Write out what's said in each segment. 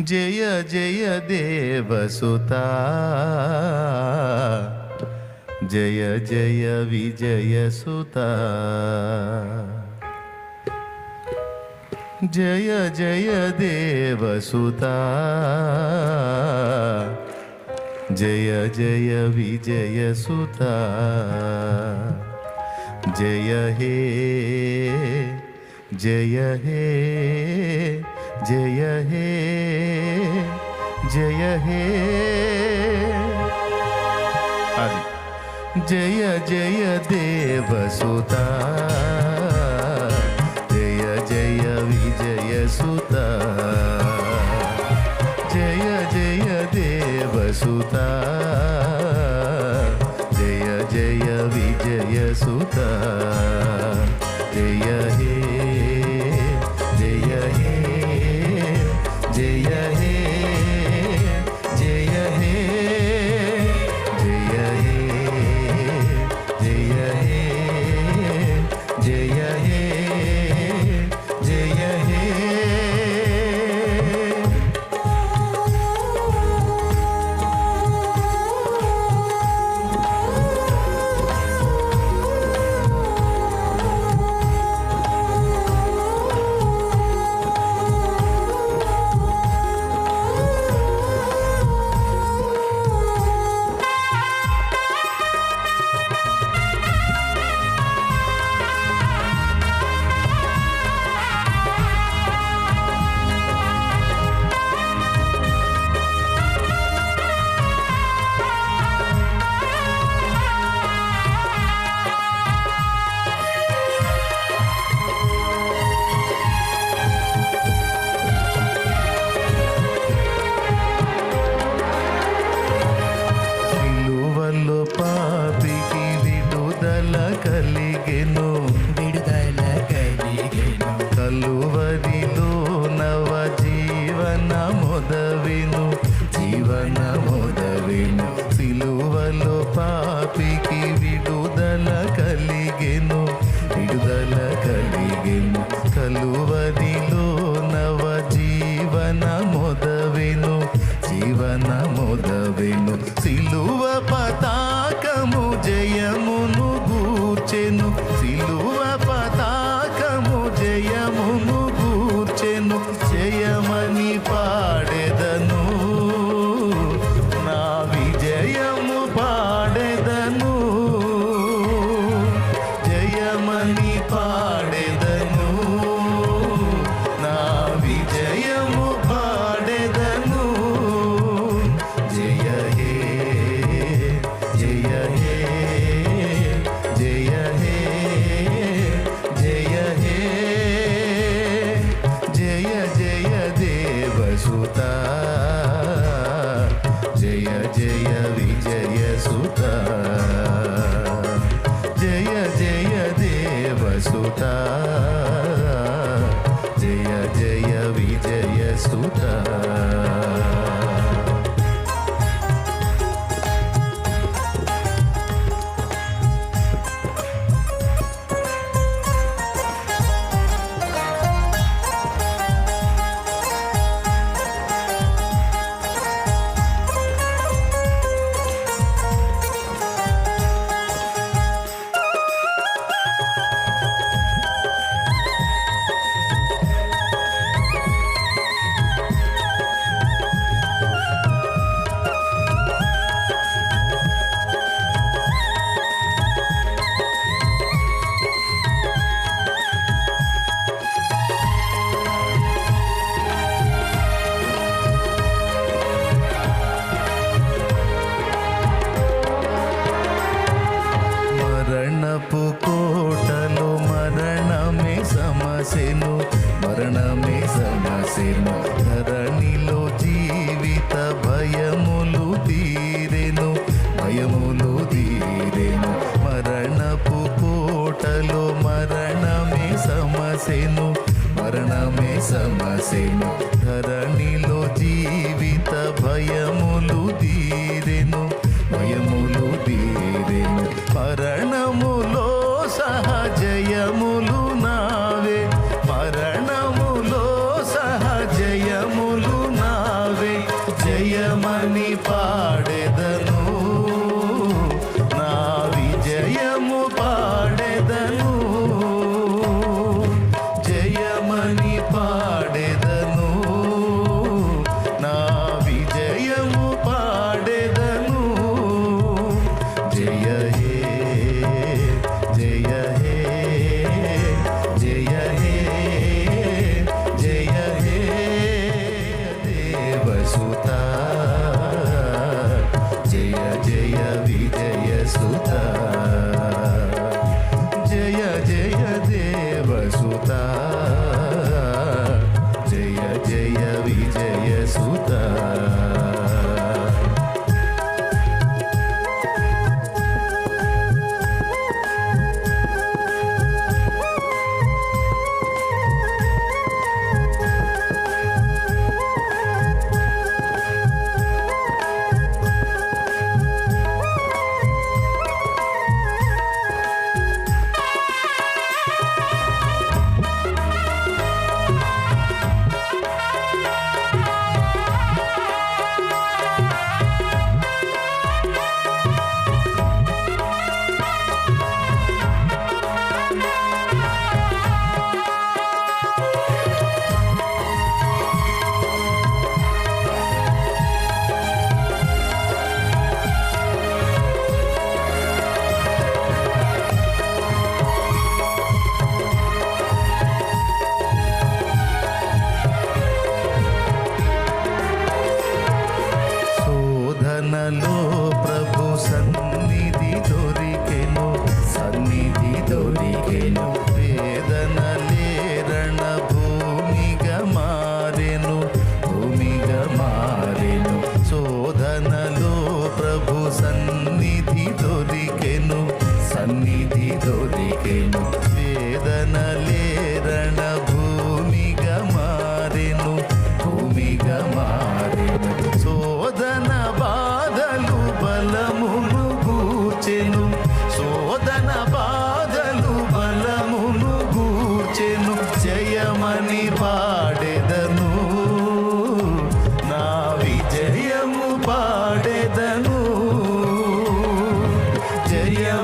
जय जय देवसुता जय जय विजय सुता। जय जय देवसुता जय जय विजय सुता। जय हे जय हे। జయ హే జయ హే. అది. జయ జయ దేవసుతా జయ జయ విజయ సుత. జయ జయ దేవసుతా జయ జయ విజయ సుత. జయ హే కలిగెను విడుదల కలిగెను. కలువరిలో నవ జీవన మొదవిను జీవన మొదవిను సిలువలో పాపికి విడుదల కలిగెను విడుదల కలిగెను. కలువరిలో నవ జీవన మొదవిను జీవన మొదవిను సిలువ ప్రసుతా సమసెను మరణమే సమసెను దేవసుత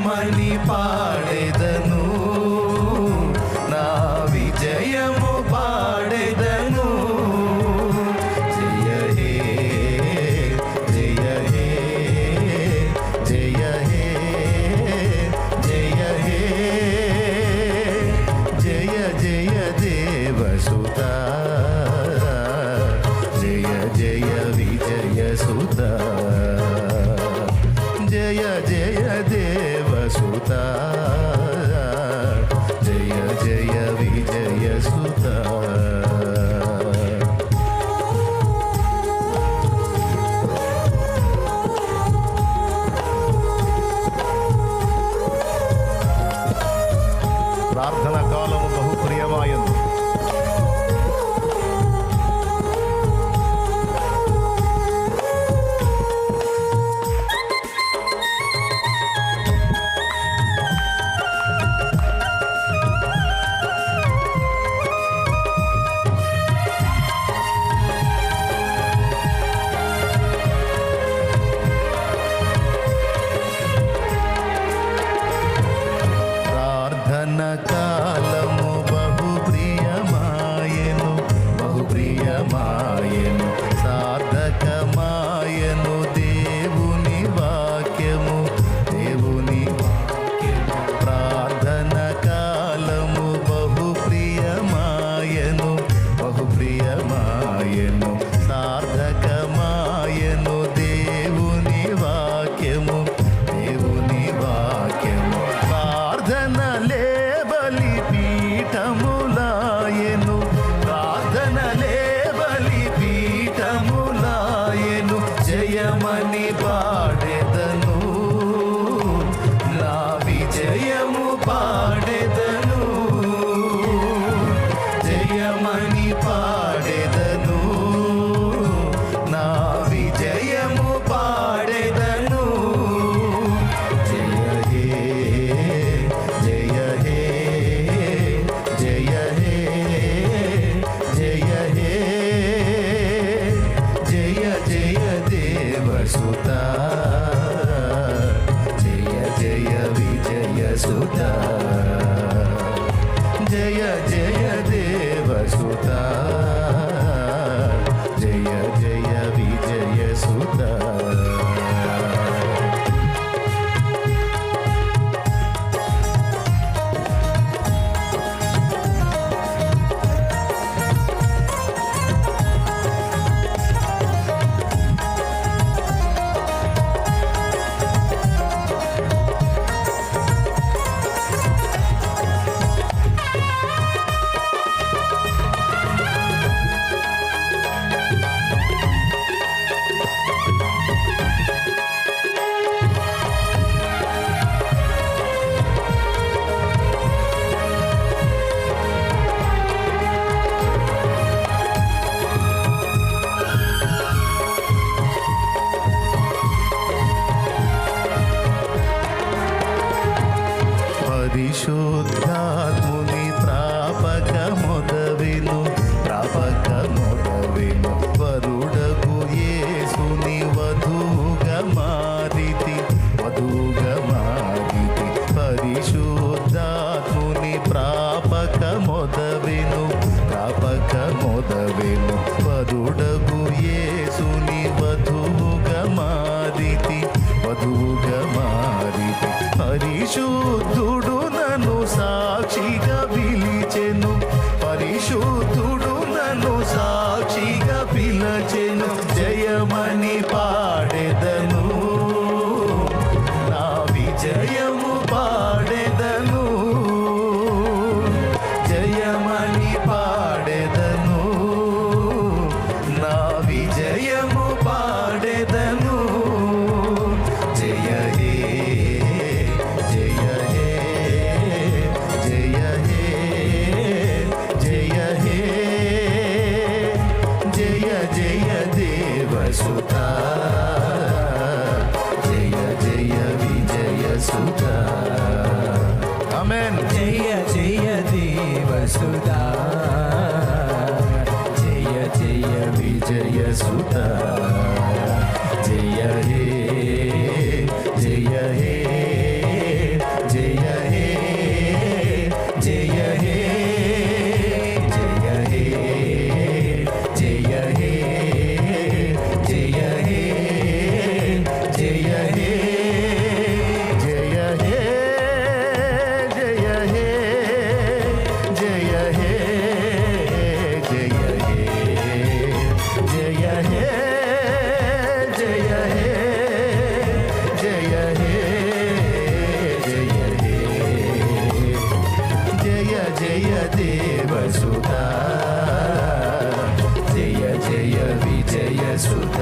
மணி பாட దేవసుత జ్ఞాపకమొదవెను జ్ఞాపకమొదవెను సుత. జయ జయ విజయ సుత. అమెన్ జయ జయ దేవ సుత. జయ జయ విజయ సుత. సుత జయ జయ విజయ సుత